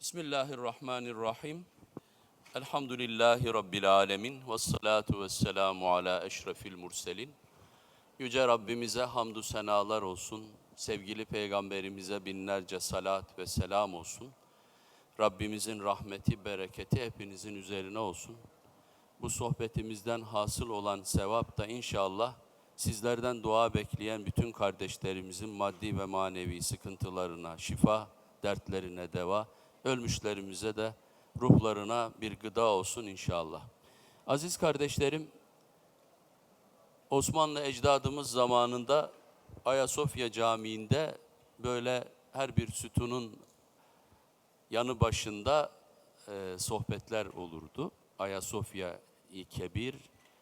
Bismillahirrahmanirrahim. Elhamdülillahi Rabbil alemin. Ve salatu ve selamu ala eşrefil murselin. Yüce Rabbimize hamdü senalar olsun. Sevgili Peygamberimize binlerce salat ve selam olsun. Rabbimizin rahmeti, bereketi hepinizin üzerine olsun. Bu sohbetimizden hasıl olan sevap da inşallah sizlerden dua bekleyen bütün kardeşlerimizin maddi ve manevi sıkıntılarına şifa, dertlerine deva, ölmüşlerimize de ruhlarına bir gıda olsun inşallah. Aziz kardeşlerim, Osmanlı ecdadımız zamanında Ayasofya Camii'nde böyle her bir sütunun yanı başında e, sohbetler olurdu. Ayasofya-i Kebir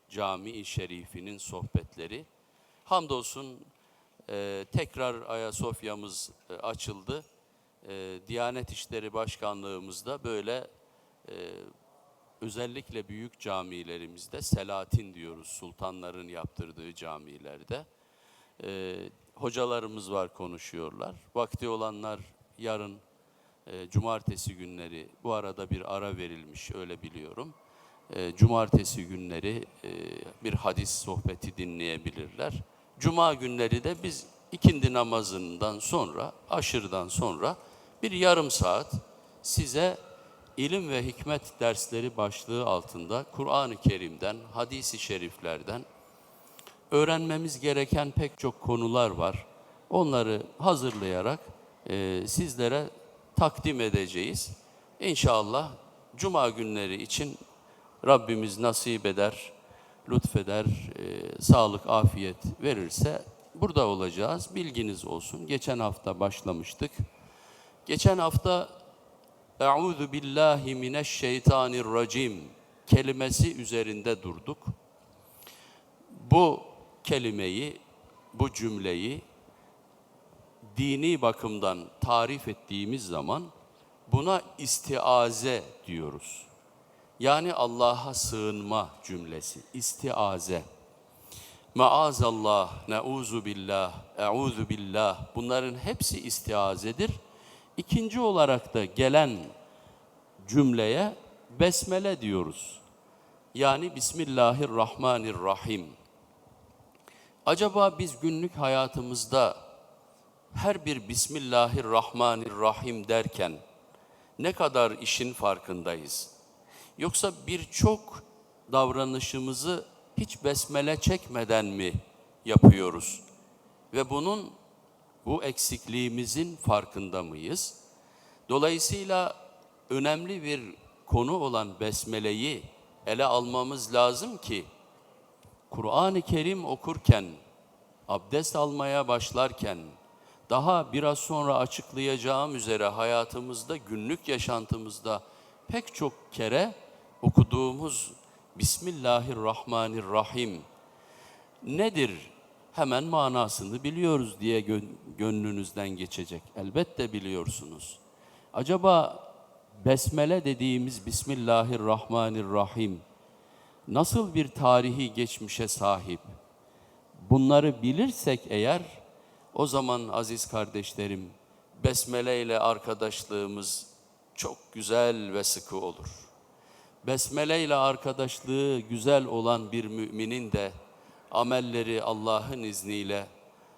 Camii Şerifinin sohbetleri. Hamdolsun e, tekrar Ayasofya'mız e, açıldı. E, Diyanet İşleri Başkanlığımızda böyle e, özellikle büyük camilerimizde Selatin diyoruz sultanların yaptırdığı camilerde. E, hocalarımız var konuşuyorlar. Vakti olanlar yarın e, cumartesi günleri bu arada bir ara verilmiş öyle biliyorum. E, cumartesi günleri e, bir hadis sohbeti dinleyebilirler. Cuma günleri de biz ikindi namazından sonra, aşırıdan sonra bir yarım saat size ilim ve hikmet dersleri başlığı altında Kur'an-ı Kerim'den, hadisi şeriflerden öğrenmemiz gereken pek çok konular var. Onları hazırlayarak e, sizlere takdim edeceğiz. İnşallah Cuma günleri için Rabbimiz nasip eder, lütfeder, e, sağlık, afiyet verirse burada olacağız. Bilginiz olsun. Geçen hafta başlamıştık. Geçen hafta Euzu billahi mineşşeytanirracim kelimesi üzerinde durduk. Bu kelimeyi, bu cümleyi dini bakımdan tarif ettiğimiz zaman buna istiaze diyoruz. Yani Allah'a sığınma cümlesi, istiaze. Maazallah, neuzu billah, euzu billah bunların hepsi istiazedir. İkinci olarak da gelen cümleye besmele diyoruz. Yani Bismillahirrahmanirrahim. Acaba biz günlük hayatımızda her bir Bismillahirrahmanirrahim derken ne kadar işin farkındayız? Yoksa birçok davranışımızı hiç besmele çekmeden mi yapıyoruz? Ve bunun bu eksikliğimizin farkında mıyız? Dolayısıyla önemli bir konu olan besmeleyi ele almamız lazım ki Kur'an-ı Kerim okurken, abdest almaya başlarken, daha biraz sonra açıklayacağım üzere hayatımızda, günlük yaşantımızda pek çok kere okuduğumuz Bismillahirrahmanirrahim nedir? Hemen manasını biliyoruz diye gönlünüzden geçecek. Elbette biliyorsunuz. Acaba Besmele dediğimiz Bismillahirrahmanirrahim nasıl bir tarihi geçmişe sahip? Bunları bilirsek eğer o zaman aziz kardeşlerim Besmele ile arkadaşlığımız çok güzel ve sıkı olur. Besmele ile arkadaşlığı güzel olan bir müminin de amelleri Allah'ın izniyle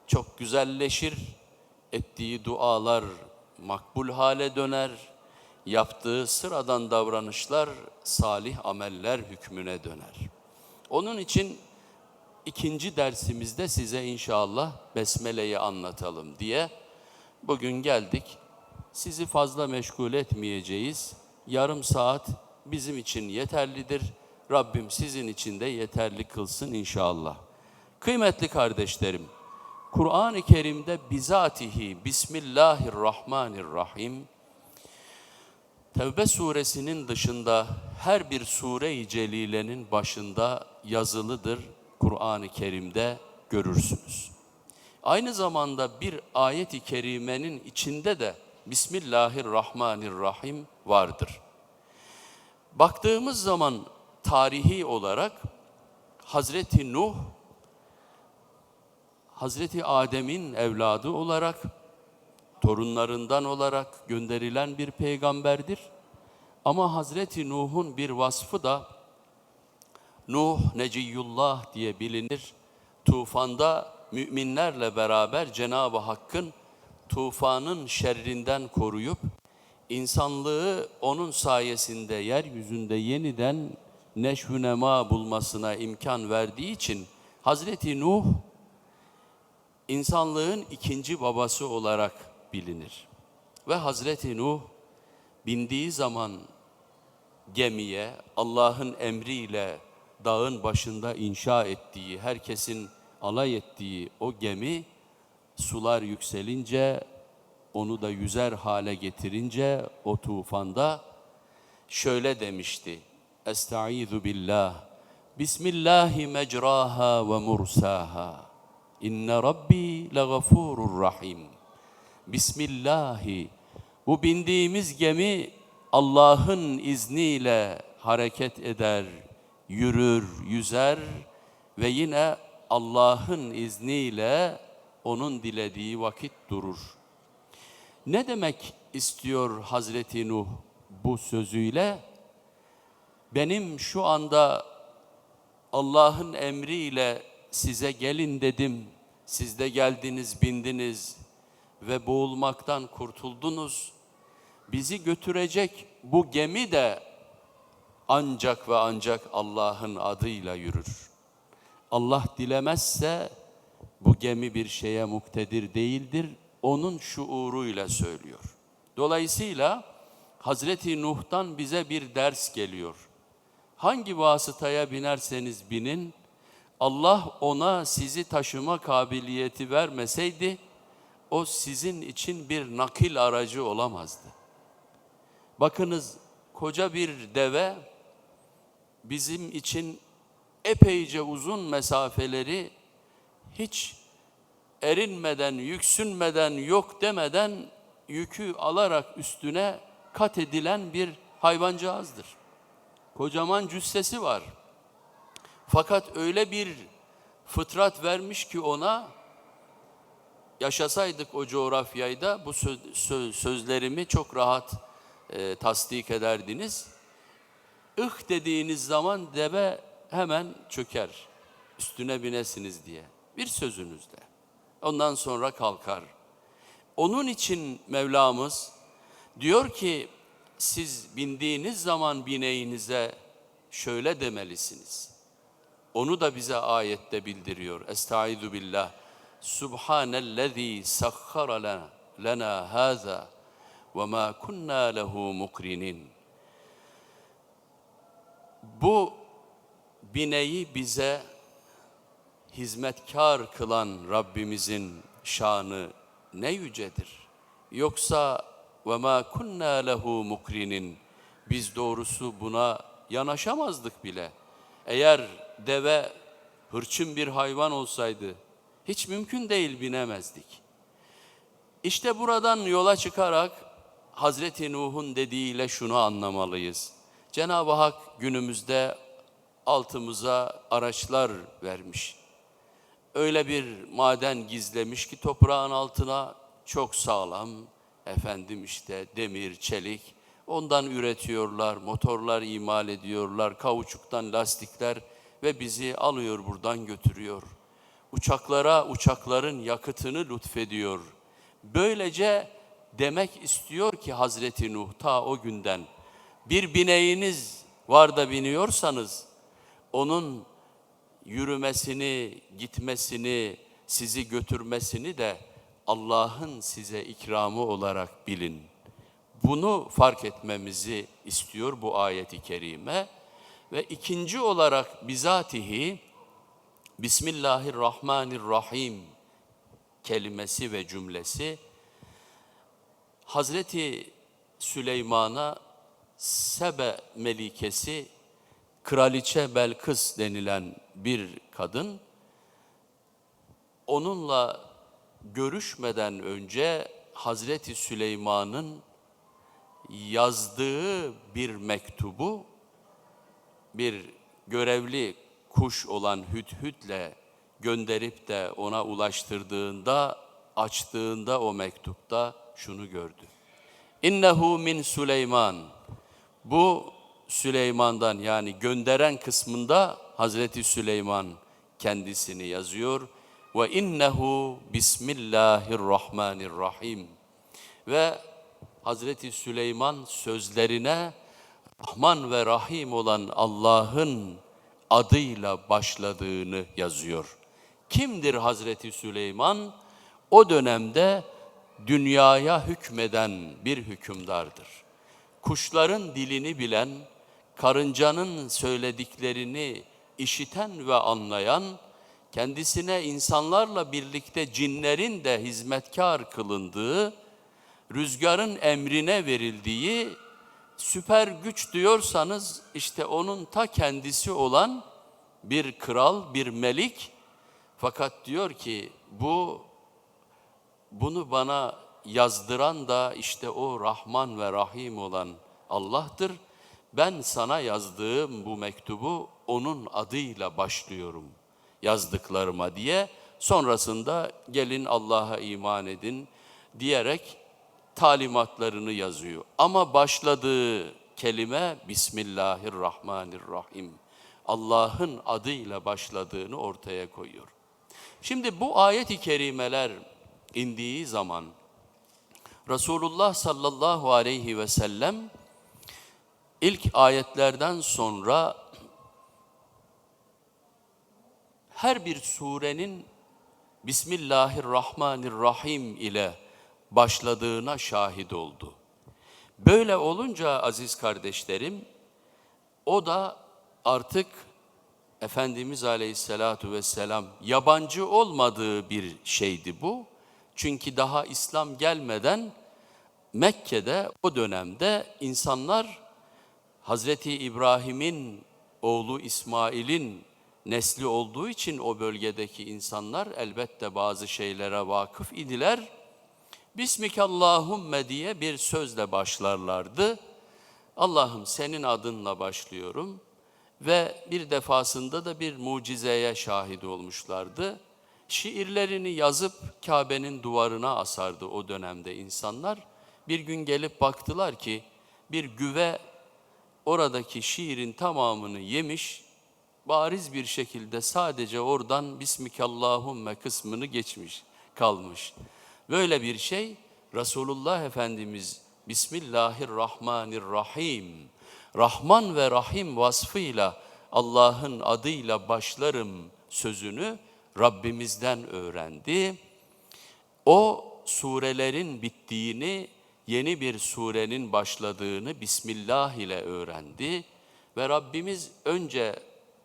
çok güzelleşir, ettiği dualar makbul hale döner, yaptığı sıradan davranışlar salih ameller hükmüne döner. Onun için ikinci dersimizde size inşallah Besmele'yi anlatalım diye bugün geldik. Sizi fazla meşgul etmeyeceğiz. Yarım saat bizim için yeterlidir. Rabbim sizin için de yeterli kılsın inşallah. Kıymetli kardeşlerim, Kur'an-ı Kerim'de bizatihi Bismillahirrahmanirrahim Tevbe suresinin dışında her bir sure-i celilenin başında yazılıdır. Kur'an-ı Kerim'de görürsünüz. Aynı zamanda bir ayet-i kerimenin içinde de Bismillahirrahmanirrahim vardır. Baktığımız zaman tarihi olarak Hazreti Nuh, Hazreti Adem'in evladı olarak torunlarından olarak gönderilen bir peygamberdir. Ama Hazreti Nuh'un bir vasfı da Nuh Neciyullah diye bilinir. Tufanda müminlerle beraber Cenab-ı Hakk'ın tufanın şerrinden koruyup insanlığı onun sayesinde yeryüzünde yeniden neşvü nema bulmasına imkan verdiği için Hazreti Nuh insanlığın ikinci babası olarak bilinir. Ve Hazreti Nuh bindiği zaman gemiye Allah'ın emriyle dağın başında inşa ettiği, herkesin alay ettiği o gemi sular yükselince onu da yüzer hale getirince o tufanda şöyle demişti. Estaizu billah. Bismillahi mecraha ve mursaha. İnne Rabbi legafurur rahim. Bismillahi. Bu bindiğimiz gemi Allah'ın izniyle hareket eder, yürür, yüzer ve yine Allah'ın izniyle onun dilediği vakit durur. Ne demek istiyor Hazreti Nuh bu sözüyle? Benim şu anda Allah'ın emriyle size gelin dedim. Siz de geldiniz, bindiniz ve boğulmaktan kurtuldunuz. Bizi götürecek bu gemi de ancak ve ancak Allah'ın adıyla yürür. Allah dilemezse bu gemi bir şeye muktedir değildir. Onun şuuruyla söylüyor. Dolayısıyla Hazreti Nuh'tan bize bir ders geliyor. Hangi vasıtaya binerseniz binin, Allah ona sizi taşıma kabiliyeti vermeseydi, o sizin için bir nakil aracı olamazdı. Bakınız koca bir deve bizim için epeyce uzun mesafeleri hiç erinmeden, yüksünmeden, yok demeden yükü alarak üstüne kat edilen bir hayvancağızdır. Kocaman cüssesi var. Fakat öyle bir fıtrat vermiş ki ona yaşasaydık o coğrafyayda bu söz, söz, sözlerimi çok rahat e, tasdik ederdiniz. Ih dediğiniz zaman deve hemen çöker. Üstüne binesiniz diye. Bir sözünüzde. Ondan sonra kalkar. Onun için Mevlamız diyor ki siz bindiğiniz zaman bineğinize şöyle demelisiniz. Onu da bize ayette bildiriyor. Estaizu billah. Subhanellezî sakhara lana, lana hâzâ ve mâ kunnâ lehu mukrinin. Bu bineği bize hizmetkar kılan Rabbimizin şanı ne yücedir. Yoksa ve ma kunna lehu mukrinin biz doğrusu buna yanaşamazdık bile. Eğer deve hırçın bir hayvan olsaydı hiç mümkün değil binemezdik. İşte buradan yola çıkarak Hazreti Nuh'un dediğiyle şunu anlamalıyız. Cenab-ı Hak günümüzde altımıza araçlar vermiş. Öyle bir maden gizlemiş ki toprağın altına çok sağlam, efendim işte demir, çelik, ondan üretiyorlar, motorlar imal ediyorlar, kauçuktan lastikler ve bizi alıyor buradan götürüyor. Uçaklara uçakların yakıtını lütfediyor. Böylece demek istiyor ki Hazreti Nuh ta o günden bir bineğiniz var da biniyorsanız onun yürümesini, gitmesini, sizi götürmesini de Allah'ın size ikramı olarak bilin. Bunu fark etmemizi istiyor bu ayeti kerime. Ve ikinci olarak bizatihi Bismillahirrahmanirrahim kelimesi ve cümlesi Hazreti Süleyman'a Sebe melikesi Kraliçe Belkıs denilen bir kadın onunla görüşmeden önce Hazreti Süleyman'ın yazdığı bir mektubu bir görevli kuş olan Hüdhüd'le gönderip de ona ulaştırdığında açtığında o mektupta şunu gördü. İnnehu min Süleyman. Bu Süleyman'dan yani gönderen kısmında Hazreti Süleyman kendisini yazıyor. Ve innehu bismillahirrahmanirrahim. Ve Hazreti Süleyman sözlerine Rahman ve Rahim olan Allah'ın adıyla başladığını yazıyor. Kimdir Hazreti Süleyman? O dönemde dünyaya hükmeden bir hükümdardır. Kuşların dilini bilen, karıncanın söylediklerini işiten ve anlayan, kendisine insanlarla birlikte cinlerin de hizmetkar kılındığı, rüzgarın emrine verildiği süper güç diyorsanız işte onun ta kendisi olan bir kral, bir melik. Fakat diyor ki bu bunu bana yazdıran da işte o Rahman ve Rahim olan Allah'tır. Ben sana yazdığım bu mektubu onun adıyla başlıyorum yazdıklarıma diye sonrasında gelin Allah'a iman edin diyerek talimatlarını yazıyor. Ama başladığı kelime Bismillahirrahmanirrahim. Allah'ın adıyla başladığını ortaya koyuyor. Şimdi bu ayet-i kerimeler indiği zaman Resulullah sallallahu aleyhi ve sellem ilk ayetlerden sonra her bir surenin Bismillahirrahmanirrahim ile başladığına şahit oldu. Böyle olunca aziz kardeşlerim, o da artık Efendimiz Aleyhisselatu Vesselam yabancı olmadığı bir şeydi bu. Çünkü daha İslam gelmeden Mekke'de o dönemde insanlar Hazreti İbrahim'in oğlu İsmail'in nesli olduğu için o bölgedeki insanlar elbette bazı şeylere vakıf idiler. Bismikallahümme diye bir sözle başlarlardı. Allah'ım senin adınla başlıyorum ve bir defasında da bir mucizeye şahit olmuşlardı. Şiirlerini yazıp Kabe'nin duvarına asardı o dönemde insanlar. Bir gün gelip baktılar ki bir güve oradaki şiirin tamamını yemiş, bariz bir şekilde sadece oradan Bismikallahümme kısmını geçmiş, kalmış. Böyle bir şey Resulullah Efendimiz Bismillahirrahmanirrahim, Rahman ve Rahim vasfıyla Allah'ın adıyla başlarım sözünü Rabbimizden öğrendi. O surelerin bittiğini, yeni bir surenin başladığını Bismillah ile öğrendi. Ve Rabbimiz önce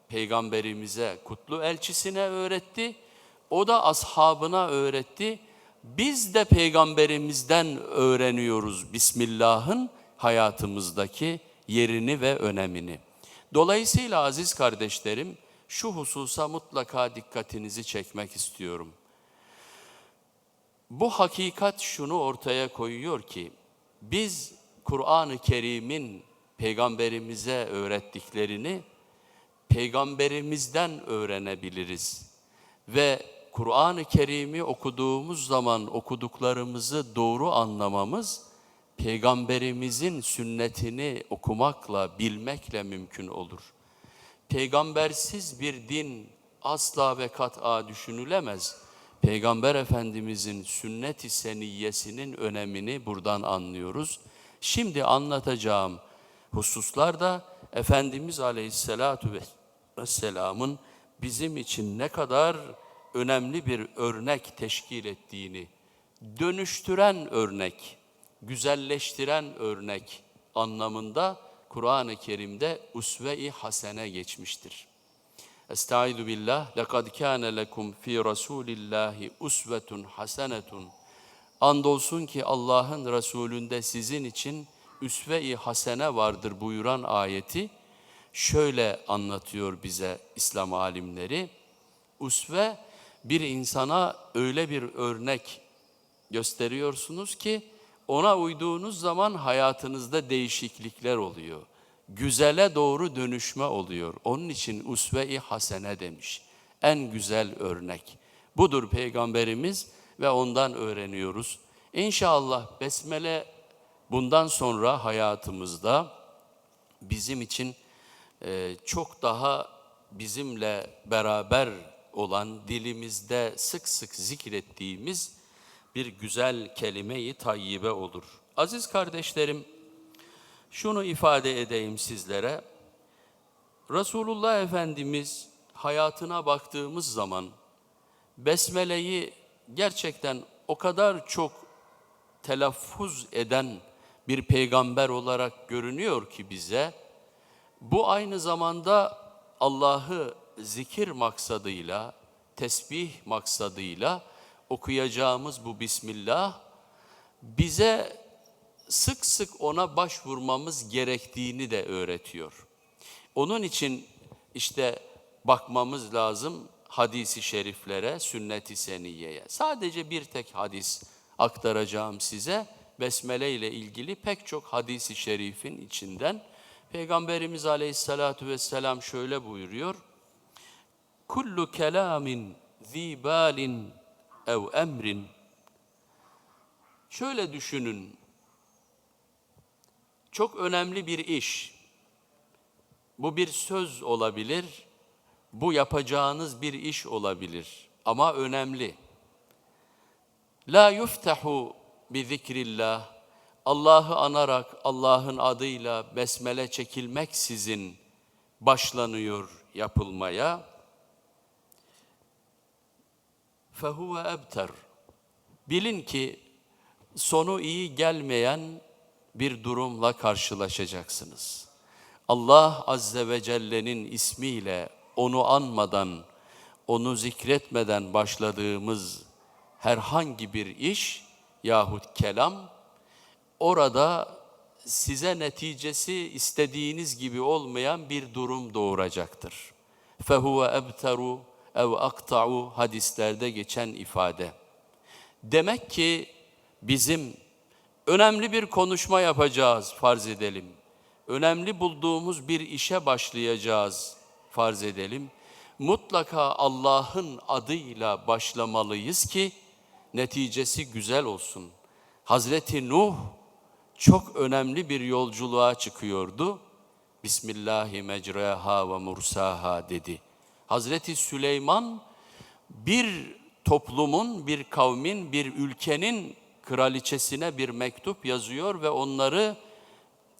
peygamberimize, kutlu elçisine öğretti. O da ashabına öğretti. Biz de peygamberimizden öğreniyoruz Bismillah'ın hayatımızdaki yerini ve önemini. Dolayısıyla aziz kardeşlerim, şu hususa mutlaka dikkatinizi çekmek istiyorum. Bu hakikat şunu ortaya koyuyor ki, biz Kur'an-ı Kerim'in peygamberimize öğrettiklerini peygamberimizden öğrenebiliriz. Ve Kur'an-ı Kerim'i okuduğumuz zaman okuduklarımızı doğru anlamamız, peygamberimizin sünnetini okumakla, bilmekle mümkün olur. Peygambersiz bir din asla ve kat'a düşünülemez. Peygamber Efendimizin sünnet-i seniyyesinin önemini buradan anlıyoruz. Şimdi anlatacağım hususlar da Efendimiz Aleyhisselatu Vesselam'ın bizim için ne kadar önemli bir örnek teşkil ettiğini, dönüştüren örnek, güzelleştiren örnek anlamında Kur'an-ı Kerim'de usve-i hasene geçmiştir. Estaizu billah, لَقَدْ كَانَ لَكُمْ ف۪ي رَسُولِ اللّٰهِ اُسْوَةٌ حَسَنَةٌ Andolsun ki Allah'ın Resulünde sizin için üsve-i hasene vardır buyuran ayeti şöyle anlatıyor bize İslam alimleri. Usve bir insana öyle bir örnek gösteriyorsunuz ki ona uyduğunuz zaman hayatınızda değişiklikler oluyor. Güzele doğru dönüşme oluyor. Onun için usve-i hasene demiş. En güzel örnek. Budur Peygamberimiz ve ondan öğreniyoruz. İnşallah besmele bundan sonra hayatımızda bizim için e, çok daha bizimle beraber olan dilimizde sık sık zikrettiğimiz bir güzel kelime-i tayyibe olur. Aziz kardeşlerim, şunu ifade edeyim sizlere. Resulullah Efendimiz hayatına baktığımız zaman Besmele'yi gerçekten o kadar çok telaffuz eden bir peygamber olarak görünüyor ki bize. Bu aynı zamanda Allah'ı zikir maksadıyla, tesbih maksadıyla okuyacağımız bu Bismillah bize sık sık ona başvurmamız gerektiğini de öğretiyor. Onun için işte bakmamız lazım hadisi şeriflere, sünnet-i seniyeye. Sadece bir tek hadis aktaracağım size. Besmele ile ilgili pek çok hadisi şerifin içinden Peygamberimiz Aleyhissalatu vesselam şöyle buyuruyor. Kullu kelamin zibalin ev emrin Şöyle düşünün. Çok önemli bir iş. Bu bir söz olabilir. Bu yapacağınız bir iş olabilir ama önemli. La yuftahu bi zikrillah. Allah'ı anarak Allah'ın adıyla besmele çekilmek sizin başlanıyor yapılmaya. Fehuve ebter. Bilin ki sonu iyi gelmeyen bir durumla karşılaşacaksınız. Allah Azze ve Celle'nin ismiyle onu anmadan, onu zikretmeden başladığımız herhangi bir iş yahut kelam orada size neticesi istediğiniz gibi olmayan bir durum doğuracaktır. Fehuve ebteru ev akta'u hadislerde geçen ifade. Demek ki bizim önemli bir konuşma yapacağız farz edelim. Önemli bulduğumuz bir işe başlayacağız farz edelim. Mutlaka Allah'ın adıyla başlamalıyız ki neticesi güzel olsun. Hazreti Nuh çok önemli bir yolculuğa çıkıyordu. Bismillahi mecraha ve mursaha dedi. Hazreti Süleyman bir toplumun, bir kavmin, bir ülkenin kraliçesine bir mektup yazıyor ve onları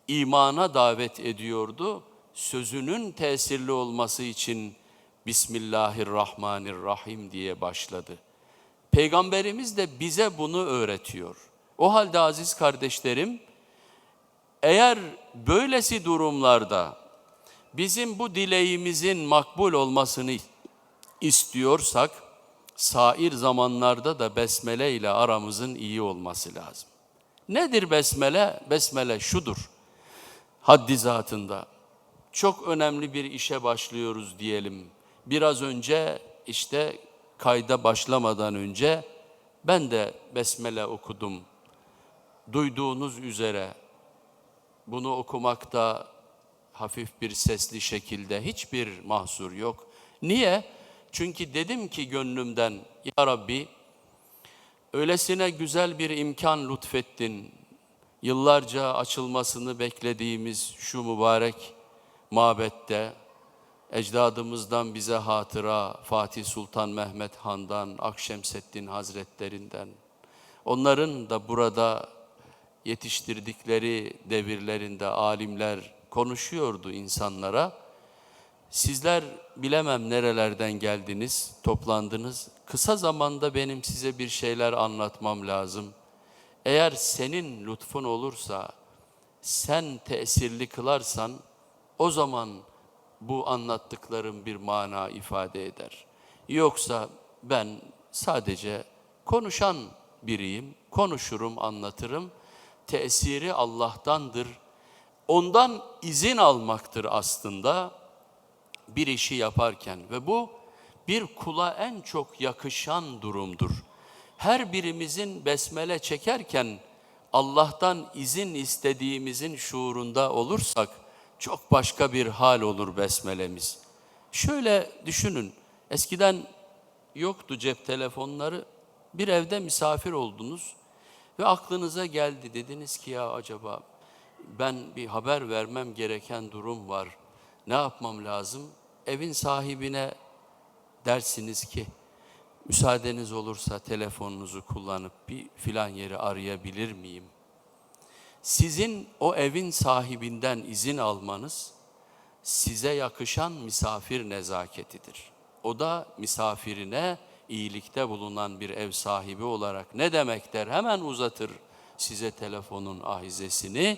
imana davet ediyordu. Sözünün tesirli olması için Bismillahirrahmanirrahim diye başladı. Peygamberimiz de bize bunu öğretiyor. O halde aziz kardeşlerim, eğer böylesi durumlarda bizim bu dileğimizin makbul olmasını istiyorsak, sair zamanlarda da besmele ile aramızın iyi olması lazım. Nedir besmele? Besmele şudur. Haddi zatında çok önemli bir işe başlıyoruz diyelim. Biraz önce işte kayda başlamadan önce ben de besmele okudum. Duyduğunuz üzere bunu okumakta hafif bir sesli şekilde hiçbir mahsur yok. Niye? Çünkü dedim ki gönlümden ya Rabbi öylesine güzel bir imkan lütfettin. Yıllarca açılmasını beklediğimiz şu mübarek mabette ecdadımızdan bize hatıra Fatih Sultan Mehmet Han'dan, Akşemseddin Hazretlerinden, onların da burada yetiştirdikleri devirlerinde alimler konuşuyordu insanlara. Sizler bilemem nerelerden geldiniz, toplandınız. Kısa zamanda benim size bir şeyler anlatmam lazım. Eğer senin lütfun olursa, sen tesirli kılarsan, o zaman bu anlattıklarım bir mana ifade eder. Yoksa ben sadece konuşan biriyim, konuşurum, anlatırım. Tesiri Allah'tandır. Ondan izin almaktır aslında bir işi yaparken ve bu bir kula en çok yakışan durumdur. Her birimizin besmele çekerken Allah'tan izin istediğimizin şuurunda olursak çok başka bir hal olur besmelemiz. Şöyle düşünün, eskiden yoktu cep telefonları, bir evde misafir oldunuz. Ve aklınıza geldi dediniz ki ya acaba ben bir haber vermem gereken durum var. Ne yapmam lazım? Evin sahibine dersiniz ki müsaadeniz olursa telefonunuzu kullanıp bir filan yeri arayabilir miyim? Sizin o evin sahibinden izin almanız size yakışan misafir nezaketidir. O da misafirine iyilikte bulunan bir ev sahibi olarak ne demek der hemen uzatır size telefonun ahizesini.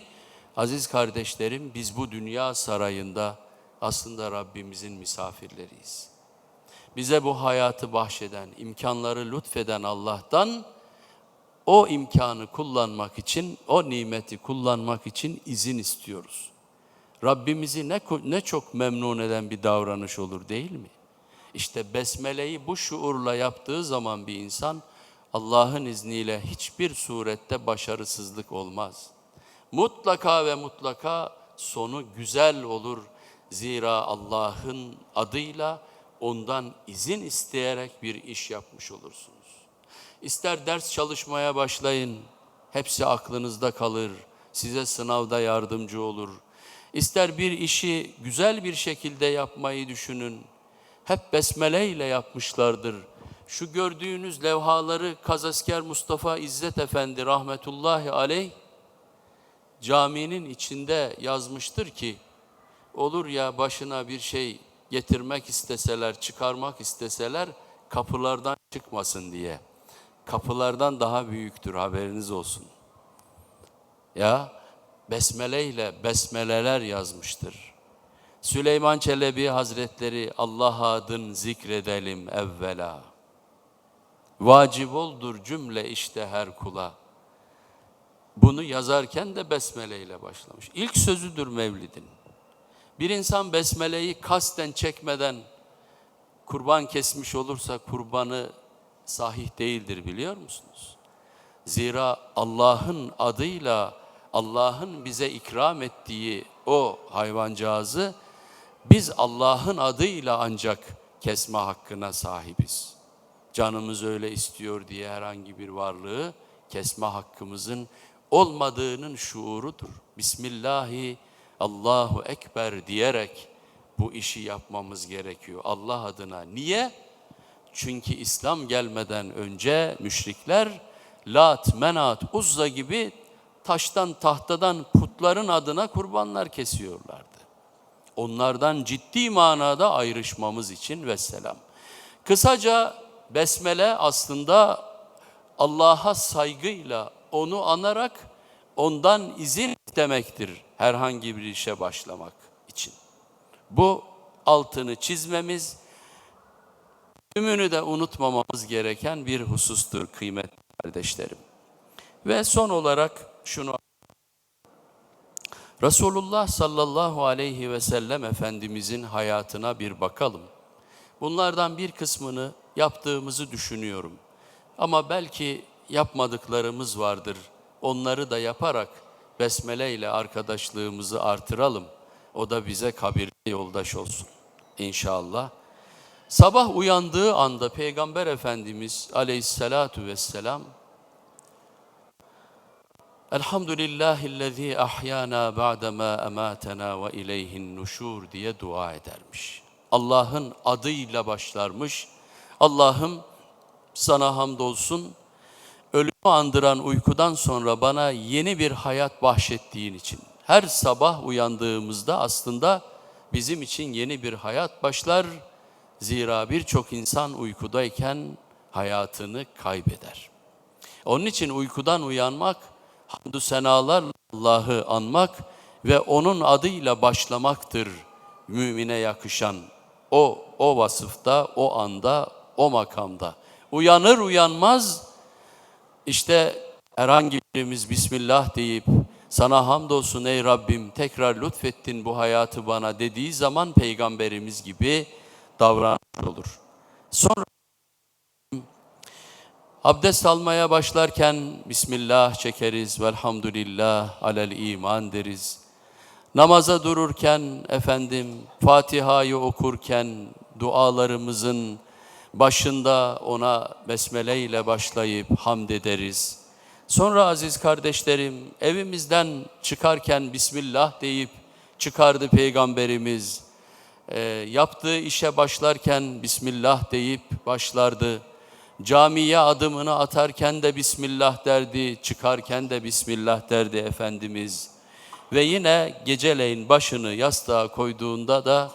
Aziz kardeşlerim biz bu dünya sarayında aslında Rabbimizin misafirleriyiz. Bize bu hayatı bahşeden, imkanları lütfeden Allah'tan o imkanı kullanmak için, o nimeti kullanmak için izin istiyoruz. Rabbimizi ne, ne çok memnun eden bir davranış olur değil mi? İşte besmeleyi bu şuurla yaptığı zaman bir insan Allah'ın izniyle hiçbir surette başarısızlık olmaz. Mutlaka ve mutlaka sonu güzel olur. Zira Allah'ın adıyla ondan izin isteyerek bir iş yapmış olursunuz. İster ders çalışmaya başlayın, hepsi aklınızda kalır, size sınavda yardımcı olur. İster bir işi güzel bir şekilde yapmayı düşünün, hep besmele ile yapmışlardır. Şu gördüğünüz levhaları Kazasker Mustafa İzzet Efendi rahmetullahi aleyh caminin içinde yazmıştır ki olur ya başına bir şey getirmek isteseler, çıkarmak isteseler kapılardan çıkmasın diye. Kapılardan daha büyüktür haberiniz olsun. Ya besmele ile besmeleler yazmıştır. Süleyman Çelebi Hazretleri Allah adın zikredelim evvela. Vacip oldur cümle işte her kula. Bunu yazarken de besmele ile başlamış. İlk sözüdür Mevlid'in. Bir insan besmeleyi kasten çekmeden kurban kesmiş olursa kurbanı sahih değildir biliyor musunuz? Zira Allah'ın adıyla Allah'ın bize ikram ettiği o hayvancağızı biz Allah'ın adıyla ancak kesme hakkına sahibiz. Canımız öyle istiyor diye herhangi bir varlığı kesme hakkımızın olmadığının şuurudur. Bismillahi Allahu Ekber diyerek bu işi yapmamız gerekiyor Allah adına. Niye? Çünkü İslam gelmeden önce müşrikler Lat, Menat, Uzza gibi taştan, tahtadan putların adına kurbanlar kesiyorlardı. Onlardan ciddi manada ayrışmamız için vesselam. Kısaca besmele aslında Allah'a saygıyla onu anarak ondan izin demektir herhangi bir işe başlamak için. Bu altını çizmemiz, tümünü de unutmamamız gereken bir husustur kıymetli kardeşlerim. Ve son olarak şunu Resulullah sallallahu aleyhi ve sellem Efendimizin hayatına bir bakalım. Bunlardan bir kısmını yaptığımızı düşünüyorum. Ama belki yapmadıklarımız vardır. Onları da yaparak besmele ile arkadaşlığımızı artıralım. O da bize kabirde yoldaş olsun inşallah. Sabah uyandığı anda Peygamber Efendimiz aleyhissalatu vesselam Elhamdülillahillezî ahyana ba'dema ematena ve ileyhin nuşur diye dua edermiş. Allah'ın adıyla başlarmış. Allah'ım sana hamdolsun. Ölümü andıran uykudan sonra bana yeni bir hayat bahşettiğin için. Her sabah uyandığımızda aslında bizim için yeni bir hayat başlar. Zira birçok insan uykudayken hayatını kaybeder. Onun için uykudan uyanmak, hamdü senalarla Allah'ı anmak ve onun adıyla başlamaktır mümine yakışan. O, o vasıfta, o anda, o makamda. Uyanır uyanmaz işte herhangi birimiz Bismillah deyip sana hamdolsun ey Rabbim tekrar lütfettin bu hayatı bana dediği zaman peygamberimiz gibi davranmış olur. Sonra abdest almaya başlarken Bismillah çekeriz velhamdülillah alel iman deriz. Namaza dururken efendim Fatiha'yı okurken dualarımızın başında ona besmele ile başlayıp hamd ederiz. Sonra aziz kardeşlerim evimizden çıkarken Bismillah deyip çıkardı Peygamberimiz. Ee, yaptığı işe başlarken Bismillah deyip başlardı. Camiye adımını atarken de Bismillah derdi, çıkarken de Bismillah derdi Efendimiz. Ve yine geceleyin başını yastığa koyduğunda da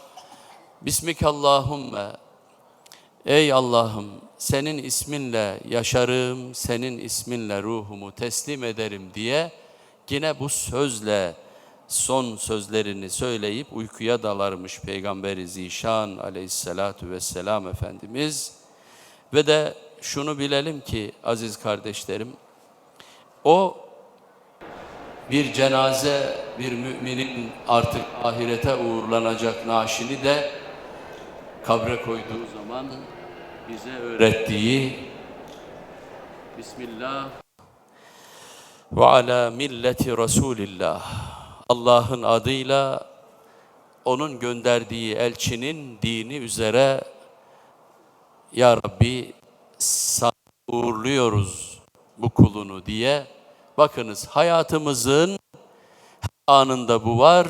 Bismikallahümme Ey Allah'ım senin isminle yaşarım, senin isminle ruhumu teslim ederim diye yine bu sözle son sözlerini söyleyip uykuya dalarmış Peygamberi Zişan aleyhissalatu vesselam Efendimiz. Ve de şunu bilelim ki aziz kardeşlerim, o bir cenaze bir müminin artık ahirete uğurlanacak naşini de kabre koyduğu zaman bize öğrettiği Bismillah ve ala milleti Resulillah Allah'ın adıyla onun gönderdiği elçinin dini üzere Ya Rabbi uğurluyoruz bu kulunu diye bakınız hayatımızın anında bu var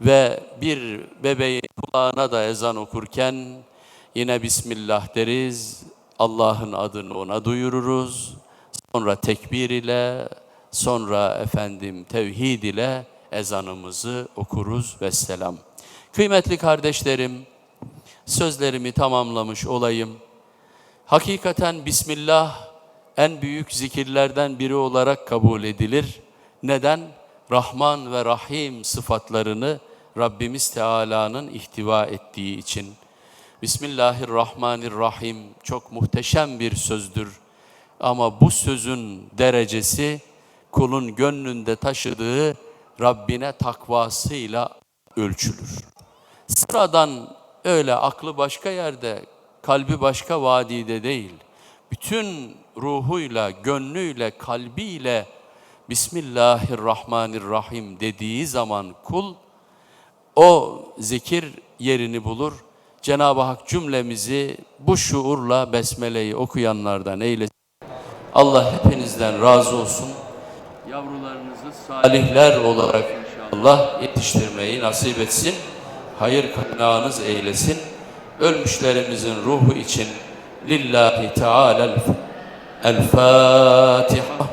ve bir bebeğin kulağına da ezan okurken yine Bismillah deriz. Allah'ın adını ona duyururuz. Sonra tekbir ile, sonra efendim tevhid ile ezanımızı okuruz ve selam. Kıymetli kardeşlerim, sözlerimi tamamlamış olayım. Hakikaten Bismillah en büyük zikirlerden biri olarak kabul edilir. Neden? Rahman ve Rahim sıfatlarını Rabbimiz Teala'nın ihtiva ettiği için. Bismillahirrahmanirrahim çok muhteşem bir sözdür. Ama bu sözün derecesi kulun gönlünde taşıdığı Rabbine takvasıyla ölçülür. Sıradan öyle aklı başka yerde, kalbi başka vadide değil. Bütün ruhuyla, gönlüyle, kalbiyle Bismillahirrahmanirrahim dediği zaman kul o zikir yerini bulur. Cenab-ı Hak cümlemizi bu şuurla besmeleyi okuyanlardan eylesin. Allah hepinizden razı olsun. Yavrularınızı salihler olarak inşallah yetiştirmeyi nasip etsin. Hayır kaynağınız eylesin. Ölmüşlerimizin ruhu için lillahi teala el Fatiha.